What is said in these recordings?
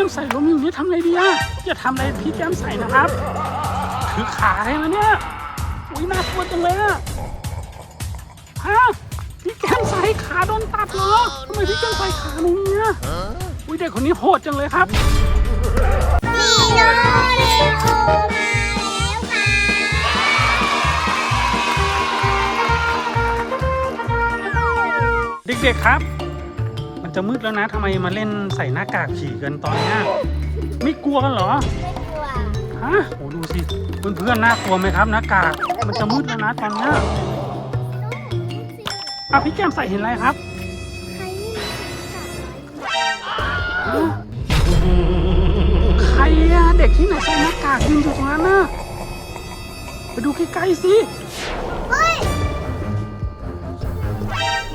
ก้มใส่ล้มอยู่นี่ทำไงดีอะจะทำอะไรพี่แก้มใส่นะครับ ถือขาให้มาเนี่ย อุ้ยน่ากลัวจังเลยอะฮะพี่แก้มใส่ขาโดนตัดเหรอทำไมพี่แก้มใส่ขาตรงนี้อะอุ้ยเด็กคนนี้โหดจังเลยครับลีโนเลโอมาแล้วค่ะเด็กๆครับ มันจะมืดแล้วนะทำไมมาเล่นใส่หน้ากากผีกันตอนเนี้ยไม่กลัวกันเหรอ ไม่กลัวฮะโอ้ดูสิเพื่อนๆน่ากลัวไหมครับหน้ากากมันจะมืดแล้วนะตอนเนี้ยอะพี่แก้มใส่เห็นอะไรครับใครไม่มีสีขาวฮะใครอะเด็กที่ไหนใส่หน้ากากยืนอยู่ตรงนั้นน่ะไปดูใกล้ๆสิ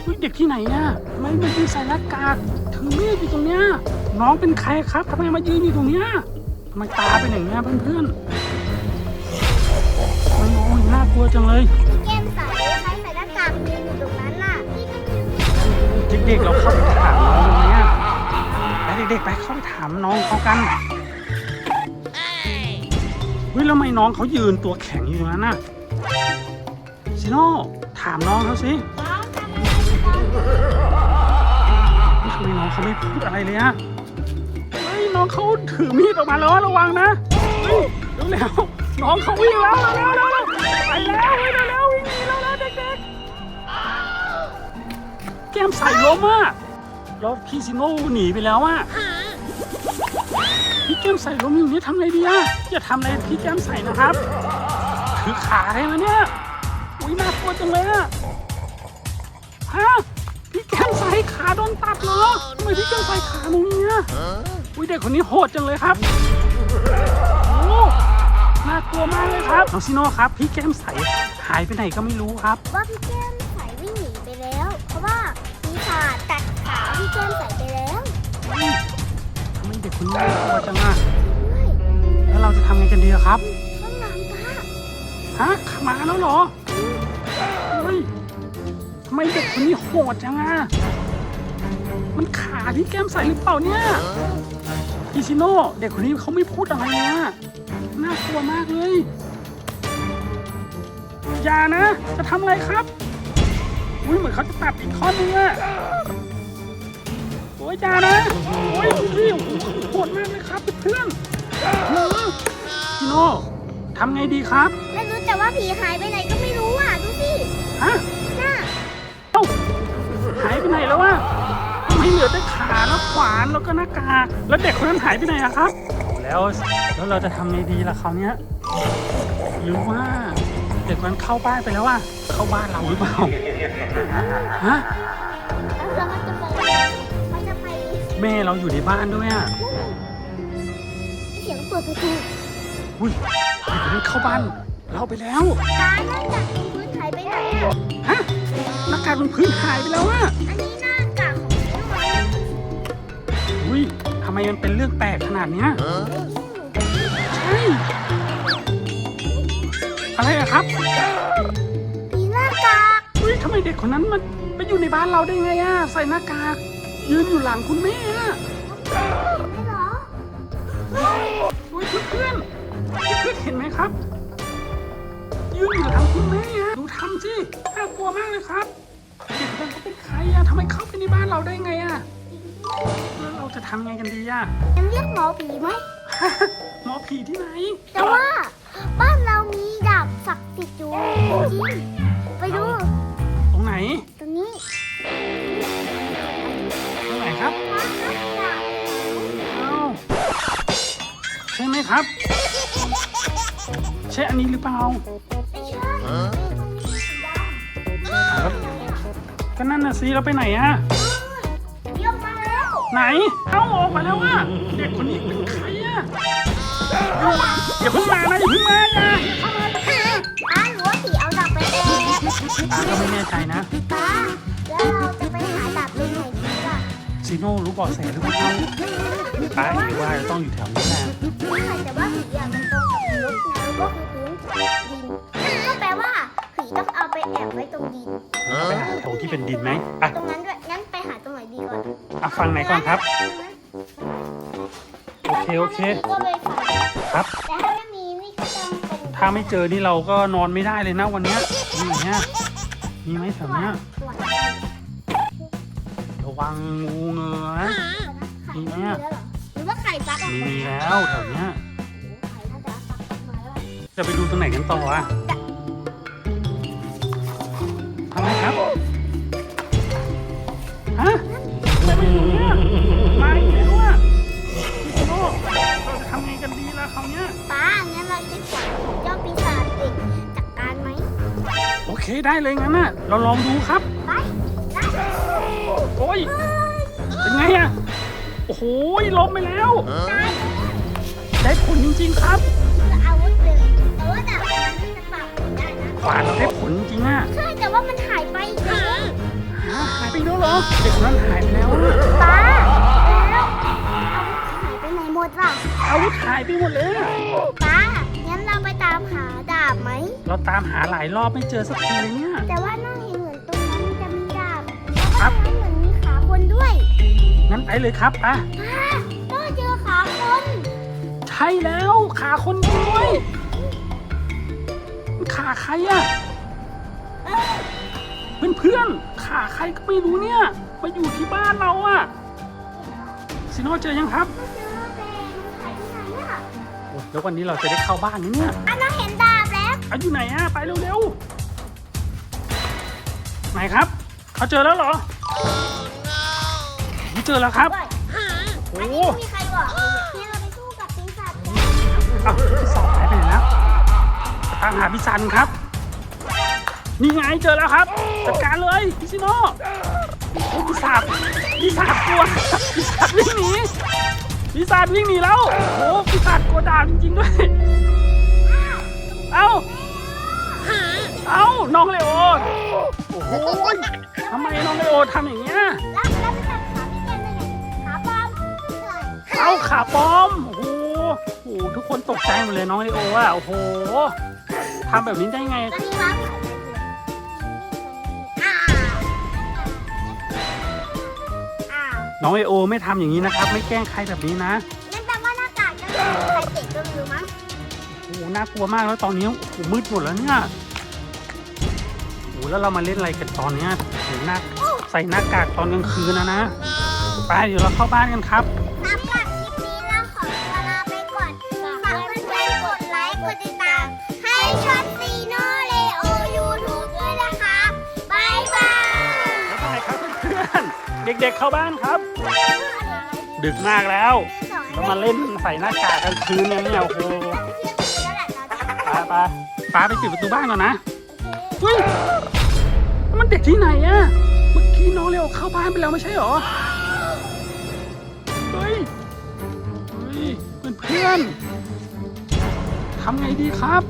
เฮ้ยเฮ้ยเด็กที่ไหนอะทำไมมายืนใส่หน้ากากถือมีดอยู่ตรงเนี้ยน้องเป็นใครครับทำไมมายืนอยู่ตรงเนี้ยทำไมตาเป็นอย่างเงี้ยเพื่อนๆโอ้ยน่ากลัวจังเลยพี่แก้มใส่ใครใส่หน้ากากยืนอยู่ตรงนั้นน่ะพี่ก็ยืนเด็กๆเราเข้าไปถามน้องตรงเนี้ยไปเด็กๆไปเข้าไปถามน้องเขากันวิแล้วทำไมน้องเขายืนตัวแข็งอยู่อย่างนั้นน่ะซิโน่ถามน้องเขาสิน้อง ทำไมน้องเขาไม่พูดอะไรเลยอะเฮ้ยน้องเขาถือมีดออกมาแล้วระวังนะเฮ้ยเร็วน้องเขาวิ่งแล้วเร็วๆเร็วไปแล้วเฮ้ยเร็ววิ่งหนีแล้วนะเด็กๆ แก้มใส่ล้มอะแล้วพี่ซิโน่หนีไปแล้วอะพี่แก้มใส่ล้มอยู่นี่ทำไงดีอะจะทำอะไรพี่แก้มใส่นะครับ ถือขาให้มาเนี่ย อุ้ยน่ากลัวจังเลยอะฮะ ก้มใส่ขาโดนตัดเหรอทำไมพี่แก้มใส่ขาตรงนี้อะอุ้ยเด็กคนนี้โหดจังเลยครับโอ้น่ากลัวมากเลยครับน้องซิโน่ครับ พี่แก้มใส่หายไปไหนก็ไม่รู้ครับ ว่าพี่แก้มใส่วิ่งหนีไปแล้ว เพราะว่าปีศาจตัดขาพี่แก้มใส่ไปแล้วทำไมเด็กคนนี้น่ากลัวจังอะเฮ้ยแล้วเราจะทำไงกันดีอะครับ ห้องน้ำป้าฮะมาแล้วเหรอเฮ้ย ทำไมเด็กคนนี้โหดจังอะมันขาพี่แก้มใส่หรือเปล่าเนี่ย อิชิโน่เด็กคนนี้เขาไม่พูดอะไรเลยอะน่ากลัวมากเลย อย่านะ จะทำอะไรครับ อุ้ยเหมือนเขาจะตัดอีกท่อนนึงอะโอ้ยอย่านะโอ้ยดูสิโหดมากเลยครับเพื่อนๆโอ้โหอิชิโน่ทำไงดีครับไม่รู้แต่ว่าผีหายไปไหนก็ไม่รู้อะ ดูสิ ฮะ ลือแต่ขาแล้วขวานแล้วก็หน้ากากแล้วเด็กคนนั้นหายไปไหนอะครับ แล้วแล้วเราจะทำไงดีล่ะคราวเนี้ยหรือว่าเด็กคนนั้นเข้าบ้านไปแล้วอะเข้าบ้านเราหรือเปล่าฮะแล้วเราก็จะไปเราจะไปแม่เราอยู่ในบ้านด้วยอะเสียงเปิดประตูอุ้ยเด็กคนนั้นเข้าบ้านเราไปแล้วตาหน้าจากตรงพื้นหายไปไหนอะฮะหน้ากากบนพื้นหายไปแล้วอะอันนี้หน้า ไมมันเป็นเรื่องแปลกขนาดเนี้ยใช่อะไรอะครับผีหน้ากากเฮ้ยทำไมเด็กคนนั้นมันไปอยู่ในบ้านเราได้ไงอะใส่หน้ากากยืนอยู่หลังคุณแม่อะไม่เหรอเฮ้ยเพื่อนๆเพื่อนๆเห็นไหมครับ ยืนอยู่หลังคุณแม่อะดูทำสิน่ากลัวมากเลยครับเด็กคนนั้นเขาเป็นใครอะทำไมเข้าไปในบ้านเราได้ไงอะแล้วเรา จะทำไงกันดีอะยังเรียกหมอผีไหม หมอผีที่ไหนแต่ว่าบ้านเรามีดาบศักดิ์สิทธิ์อยู่จริงไปดูตรงไหนตรงนี้ตรงไหนครับบ้านนักดาบอ้าวใช่ไหมครับ ใช่อันนี้หรือเปล่าไม่ใช่ตรงนี้สีดำครับก็นั่นน่ะสิเราไปไหนอะ ไหน เอ้าออกมาแล้วอะเด็กคนนี้เป็นใครอะอย่าเพิ่งมานะอย่าเพิ่งมาอย่าเข้ามาอ้าหรือว่าผีเอาดาบไปแอบตาก็ไม่แน่ใจนะป้าแล้วเราจะไปหาดาบตรงไหนดีล่ะซีโน่รู้เบาะแสหรือเปล่าป้าเอว่าจะต้องอยู่แถวนี้แหละไม่ใช่แต่ว่าผีอะมันตรงกับพื้นนะก็คือพื้นดินก็แปลว่าผีต้องเอาไปแอบไว้ตรงดินไปหาแถวที่เป็นดินไหมอะตรงนั้นด้วยงั้นไปหาตรงไหนดีก่ อนอะฟังไหนก่อนครับตเคโอเค ก็ไปฝันครับ แต่ถ้าไม่มีนี่ก็ต้องเป็นถ้าไม่เจอนี่เราก็นอนไม่ได้เลยนะวันเนี้ยนี่อย่างเงี้ยมีไหมแถวเนี้ยตรวจระวังงูเงือนะมีไหมอะหรือว่าไข่ฟักออกมีมามีแล้วแถวเนี้ยไข่น่าจะฟักออกมาแล้วจะไปดูตรงไหนกันต่ออะทำไมครับฮะ คราวเนี้ยป้างั้นเราจะขวานของเจ้าปีศาจเด็กจัดการไหมโอเคได้เลยงั้นน่ะ เราลองดูครับ ไปได้โอ้ยเป็นไงอะโอ้โหล้มไปแล้ว ได้ผลจริงๆครับคืออาวุธเลยแต่ว่าดาบมันไม่จะปรับได้นะขวานเราได้ผลจริงๆอะใช่แต่ว่ามันหายไปอีกแล้วฮะหายไปแล้วเหรอเด็กคนนั้นหายไปแล้วอะ ป้าแล้วอา ดล่ะอาวุธหายไปหมดเลยอะป้างั้นเราไปตามหาดาบไหม เราตามหาหลายรอบไม่เจอสักทีเลยเนี่ย แต่ว่าน้องเห็นเหมือนตรงนั้นมันจะมีดาบครัแล้วบก็เหมือนมีขาคนด้วยงั้นไปเลยครับอะป้าก็เจอขาคนใช่แล้วขาคนด้วยขาใครอะเพื่อนๆขาใครก็ไม่รู้เนี่ยมาอยู่ที่บ้านเราอะซิโนเจอยังครับเจอ โอ้แล้ววันนี้เราจะได้เข้าบ้านไหมเนี่ยอันน้องเห็นดาบแล้ว เอาอยู่ไหนอะไปเร็วๆไหนครับเขาเจอแล้วเหรอนี่เจอแล้วครับด้วยโอ้อันโหนี้ไม่มีใครบอกเลยเนี่ยเราไปสู้กับปีศาจกันอ้าวพี่สาวหายไปไหนแล้วตามหาพี่ซันครับ นี่ไงเจอแล้วครับจัดการเลยพี่ชิโน่โอ้พี่สาบพี่สาบกลัวพี่สาบวิ่งหนี พี่สาบวิ่งหนีแล้วโอ้พี่สาบกลัวดาจริงๆด้วย เอ้า เอ้า น้องเลโอโอ้โหทำไมน้องเลโอทำอย่างเงี้ย แล้วแล้วไปตัดขาพี่แกมได้ไงขาปลอมเอ้าขาปลอม โอ้โหโอ้โหทุกคนตกใจหมดเลยน้องเลโออะโอ้โหทำแบบนี้ได้ไง ตอนนี้วา น้องเลโอไม่ทำอย่างนี้นะครับ ไม่แกล้งใครแบบนี้นะนั่นแปลว่าหน้ากากจะเป็นใครเตะก็ไม่รู้มั้งโอ้โหน่ากลัวมากแล้วตอนนี้โอ้โหมืดหมดแล้วเนี่ยโอ้โหแล้วเรามาเล่นอะไรกันตอนเนี้ยถึงหน้าใส่หน้ากากตอนกลางคืนนะนะไปเดี๋ยวเราเข้าบ้านกันครับสำหรับ เด็กๆเข้าบ้านครับ ดึกมากแล้วเรามาเล่นใส่หน้ากากกลางคืนกันเนี่ยโอ้โหไปไปป้าไปปิดประตูบ้านก่อนนะเฮ้ยมันเด็กที่ไหนอะเมื่อกี้น้องเร็วเข้าบ้านไปแล้วไม่ใช่หรอเฮ้ยเฮ้ยเพื่อนๆทำไงดีครับ